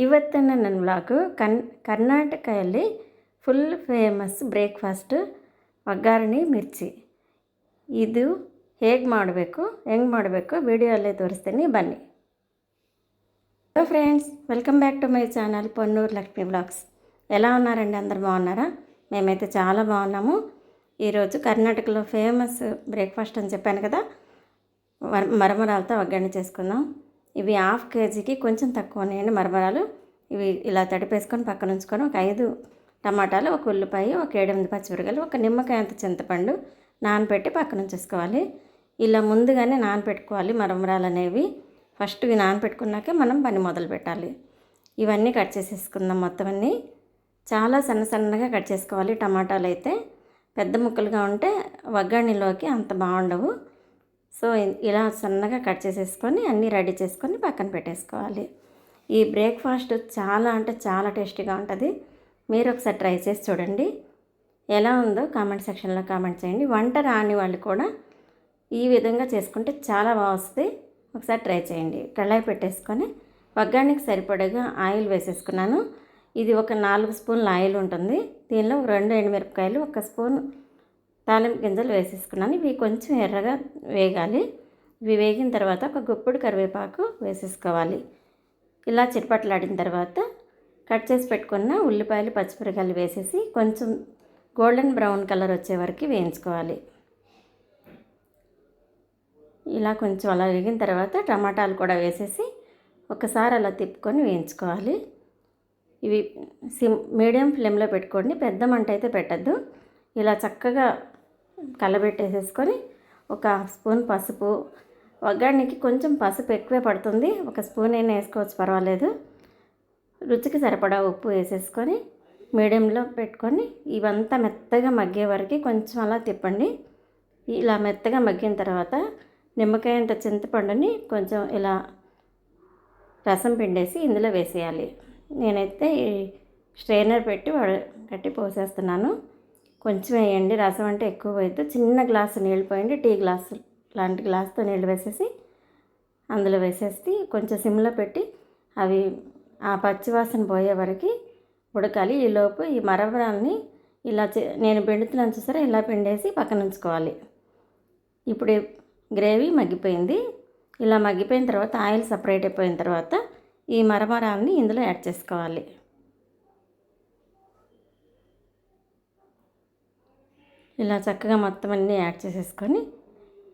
ಇವತ್ತಿನ ನನ್ನ ವ್ಲಾಗು ಕನ್ ಕರ್ನಾಟಕದಲ್ಲಿ ಫುಲ್ ಫೇಮಸ್ ಬ್ರೇಕ್ಫಾಸ್ಟ್ ಒಗ್ಗರಣೆ ಮಿರ್ಚಿ ಇದು ಹೇಗೆ ಮಾಡಬೇಕು ಹೆಂಗೆ ಮಾಡಬೇಕು ವಿಡಿಯೋಲ್ಲೇ ತೋರಿಸ್ತೀನಿ ಬನ್ನಿ hello friends welcome back to my channel Ponnuru Lakshmi blogs ఎలా ఉన్నారండి అందరు బాగున్నారా మేమైతే చాలా బాగున్నాము ఈరోజు కర్ణాటకలో ఫేమస్ బ్రేక్ఫాస్ట్ అని చెప్పాను కదా మర- మరమరాలతో ఒగ్గండి చేసుకుందాం ఇవి హాఫ్ కేజీకి కొంచెం తక్కువ ఉన్నాయండి మరమరాలు. ఇవి ఇలా తడిపేసుకొని పక్కన ఉంచుకొని ఒక ఐదు టమాటాలు ఒక ఉల్లిపాయ ఒక ఏడెనిమిది పచ్చిమిరకాయలు ఒక నిమ్మకాయ అంత చింతపండు నానబెట్టి పక్కన ఉంచేసుకోవాలి. ఇలా ముందుగానే నానబెట్టుకోవాలి మరమరాలు అనేవి. ఫస్ట్ ఇవి నానబెట్టుకున్నాకే మనం పని మొదలు పెట్టాలి. ఇవన్నీ కట్ చేసేసుకుందాం మొత్తం అన్నీ. చాలా సన్న సన్నగా కట్ చేసుకోవాలి టమాటాలు అయితే. పెద్ద ముక్కలుగా ఉంటే వగ్గాణిలోకి అంత బాగుండవు. సో ఇలా సన్నగా కట్ చేసేసుకొని అన్నీ రెడీ చేసుకొని పక్కన పెట్టేసుకోవాలి. ఈ బ్రేక్ఫాస్ట్ చాలా అంటే చాలా టేస్టీగా ఉంటుంది. మీరు ఒకసారి ట్రై చేసి చూడండి. ఎలా ఉందో కామెంట్ సెక్షన్లో కామెంట్ చేయండి. వంట రాని వాళ్ళు కూడా ఈ విధంగా చేసుకుంటే చాలా బాగా వస్తుంది. ఒకసారి ట్రై చేయండి. కళాయి పెట్టేసుకొని వగ్గానికి సరిపడగా ఆయిల్ వేసేసుకున్నాను. ఇది ఒక నాలుగు స్పూన్ల ఆయిల్ ఉంటుంది. దీనిలో రెండు ఎండుమిరపకాయలు ఒక స్పూన్ తాలింపు గింజలు వేసేసుకున్నాను. ఇవి కొంచెం ఎర్రగా వేగాలి. ఇవి వేగిన తర్వాత ఒక గుప్పుడు కరివేపాకు వేసేసుకోవాలి. ఇలా చిట్పట్లాడిన తర్వాత కట్ చేసి పెట్టుకున్న ఉల్లిపాయలు పచ్చిమిరకాయలు వేసేసి కొంచెం గోల్డెన్ బ్రౌన్ కలర్ వచ్చే వరకు వేయించుకోవాలి. ఇలా కొంచెం అలా వేగిన తర్వాత టమాటాలు కూడా వేసేసి ఒకసారి అలా తిప్పుకొని వేయించుకోవాలి. ఇవి సిమ్ మీడియం ఫ్లేమ్లో పెట్టుకోండి. పెద్ద మంట అయితే పెట్టద్దు. ఇలా చక్కగా కలబెట్టేసేసుకొని ఒక హాఫ్ స్పూన్ పసుపు. ఒగ్గానికి కొంచెం పసుపు ఎక్కువే పడుతుంది. ఒక స్పూన్ అయినా వేసుకోవచ్చు పర్వాలేదు. రుచికి సరిపడా ఉప్పు వేసేసుకొని మీడియంలో పెట్టుకొని ఇవంతా మెత్తగా మగ్గే వరకు కొంచెం అలా తిప్పండి. ఇలా మెత్తగా మగ్గిన తర్వాత నిమ్మకాయ అంత చింతపండుని కొంచెం ఇలా రసం పిండేసి ఇందులో వేసేయాలి. నేనైతే ఈ స్ట్రైనర్ పెట్టి కట్టి పోసేస్తున్నాను. కొంచెం వేయండి. రసం అంటే ఎక్కువ పోయద్దు. చిన్న గ్లాసు నీళ్ళు పోయండి. టీ గ్లాసు లాంటి గ్లాస్తో నీళ్ళు వేసేసి అందులో వేసేసి కొంచెం సిమ్లో పెట్టి అవి ఆ పచ్చివాసన పోయే వరకు ఉడకాలి. ఈలోపు ఈ మరమరాల్ని ఇలా చే- నేను పిండుతున్నాను చూసారా? ఇలా పిండేసి పక్కన ఉంచుకోవాలి. ఇప్పుడు గ్రేవీ మగ్గిపోయింది. ఇలా మగ్గిపోయిన తర్వాత ఆయిల్ సపరేట్ అయిపోయిన తర్వాత ఈ మరమరాల్ని ఇందులో యాడ్ చేసుకోవాలి. ఇలా చక్కగా మొత్తం అన్నీ యాడ్ చేసేసుకొని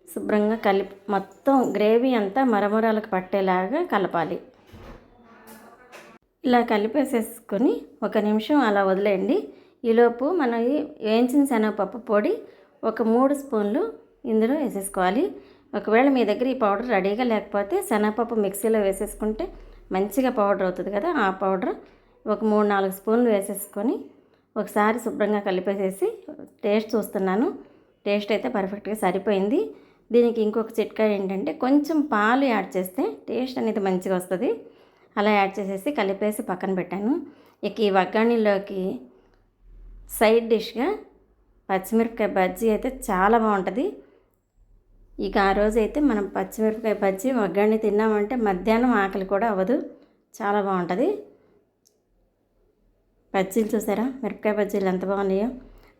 శుభ్రంగా కలిపి మొత్తం గ్రేవీ అంతా మరమరాలకు పట్టేలాగా కలపాలి. ఇలా కలిపేసేసుకొని ఒక నిమిషం అలా వదిలేయండి. ఈలోపు మనం వేయించిన శనగపప్పు పొడి ఒక మూడు స్పూన్లు ఇందులో వేసేసుకోవాలి. ఒకవేళ మీ దగ్గర ఈ పౌడర్ రెడీగా లేకపోతే శనగపప్పు మిక్సీలో వేసేసుకుంటే మంచిగా పౌడర్ అవుతుంది కదా ఆ పౌడర్ ఒక మూడు నాలుగు స్పూన్లు వేసేసుకొని ఒకసారి శుభ్రంగా కలిపేసేసి టేస్ట్ చూస్తున్నాను. టేస్ట్ అయితే పర్ఫెక్ట్గా సరిపోయింది. దీనికి ఇంకొక చిట్కా ఏంటంటే కొంచెం పాలు యాడ్ చేస్తే టేస్ట్ అనేది మంచిగా వస్తుంది. అలా యాడ్ చేసేసి కలిపేసి పక్కన పెట్టాను. ఇక ఈ వగ్గాణిలోకి సైడ్ డిష్గా పచ్చిమిరపకాయ బజ్జీ అయితే చాలా బాగుంటుంది. ఇక ఆ రోజు అయితే మనం పచ్చిమిరపకాయ బజ్జీ వగ్గాణి తిన్నామంటే మధ్యాహ్నం ఆకలి కూడా అవ్వదు. చాలా బాగుంటుంది. బజ్జీలు చూసారా? మిరపకాయ బజ్జీలు ఎంత బాగున్నాయో.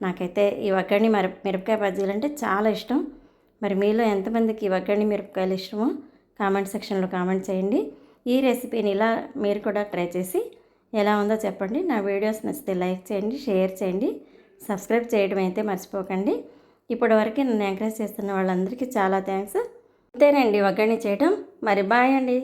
నాకైతే ఈ వగ్గణి మిర మిరపకాయ బజ్జీలు అంటే చాలా ఇష్టం. మరి మీలో ఎంతమందికి ఈ వగ్గణి మిరపకాయలు ఇష్టమో కామెంట్ సెక్షన్లో కామెంట్ చేయండి. ఈ రెసిపీని ఇలా మీరు కూడా ట్రై చేసి ఎలా ఉందో చెప్పండి. నా వీడియోస్ నచ్చితే లైక్ చేయండి షేర్ చేయండి సబ్స్క్రైబ్ చేయడం అయితే మర్చిపోకండి. ఇప్పటి వరకు నన్ను ఎంకరేజ్ చేస్తున్న వాళ్ళందరికీ చాలా థ్యాంక్స్. అంతేనండి వగ్గణి చేయడం మరి బాయ్ అండి.